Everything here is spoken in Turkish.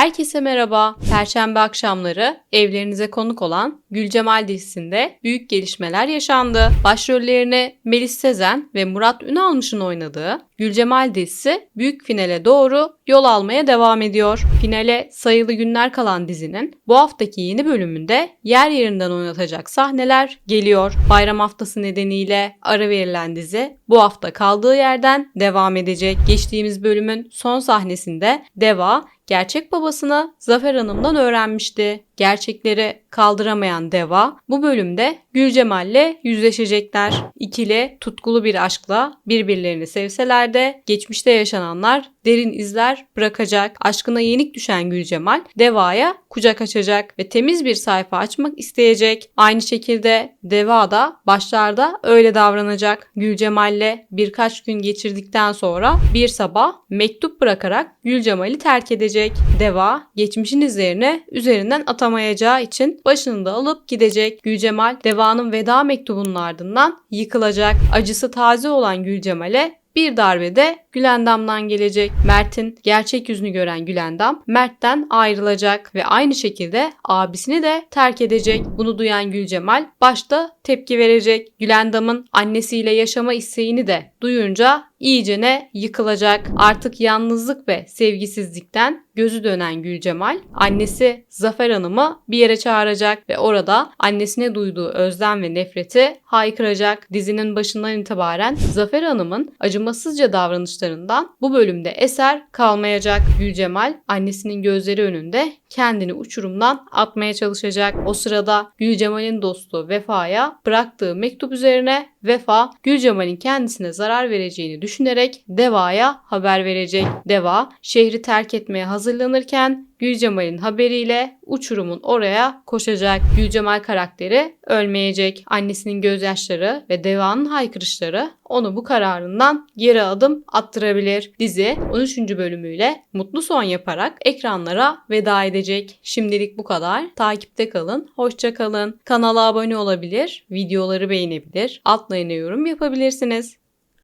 Herkese merhaba. Perşembe akşamları evlerinize konuk olan Gülcemal dizisinde büyük gelişmeler yaşandı. Başrollerini Melis Sezen ve Murat Ünalmış'ın oynadığı Gülcemal dizisi büyük finale doğru yol almaya devam ediyor. Finale sayılı günler kalan dizinin bu haftaki yeni bölümünde yer yerinden oynatacak sahneler geliyor. Bayram haftası nedeniyle ara verilen dizi bu hafta kaldığı yerden devam edecek. Geçtiğimiz bölümün son sahnesinde Deva gerçek babasını Zafer Hanım'dan öğrenmişti. Gerçekleri kaldıramayan Deva bu bölümde Gülcemal'le yüzleşecekler. İkili tutkulu bir aşkla birbirlerini sevseler de geçmişte yaşananlar derin izler bırakacak. Aşkına yenik düşen Gülcemal Deva'ya kucak açacak ve temiz bir sayfa açmak isteyecek. Aynı şekilde Deva da başlarda öyle davranacak. Gülcemal'le birkaç gün geçirdikten sonra bir sabah mektup bırakarak Gülcemal'i terk edecek. Deva geçmişin izlerini üzerinden atamayacağı için başını da alıp gidecek. Gülcemal Deva'nın veda mektubunun ardından yıkılacak. Acısı taze olan Gülcemal'e bir darbede Gülendam'dan gelecek. Mert'in gerçek yüzünü gören Gülendam Mert'ten ayrılacak ve aynı şekilde abisini de terk edecek. Bunu duyan Gülcemal başta tepki verecek. Gülendam'ın annesiyle yaşama isteğini de duyunca iyicene yıkılacak. Artık yalnızlık ve sevgisizlikten gözü dönen Gülcemal annesi Zafer Hanım'ı bir yere çağıracak ve orada annesine duyduğu özlem ve nefreti haykıracak. Dizinin başından itibaren Zafer Hanım'ın acımasızca davranışlarından bu bölümde eser kalmayacak. Gülcemal annesinin gözleri önünde kendini uçurumdan atmaya çalışacak. O sırada Gülcemal'in dostu Vefa'ya bıraktığı mektup üzerine Vefa Gülcemal'in kendisine zarar vereceğini düşünerek Deva'ya haber verecek. Deva şehri terk etmeye hazırlanırken Gülcemal'in haberiyle uçurumun oraya koşacak. Gülcemal karakteri ölmeyecek. Annesinin gözyaşları ve devanın haykırışları onu bu kararından geri adım attırabilir. Dizi 13. bölümüyle mutlu son yaparak ekranlara veda edecek. Şimdilik bu kadar. Takipte kalın. Hoşça kalın. Kanala abone olabilir, videoları beğenebilir, altlarına yorum yapabilirsiniz.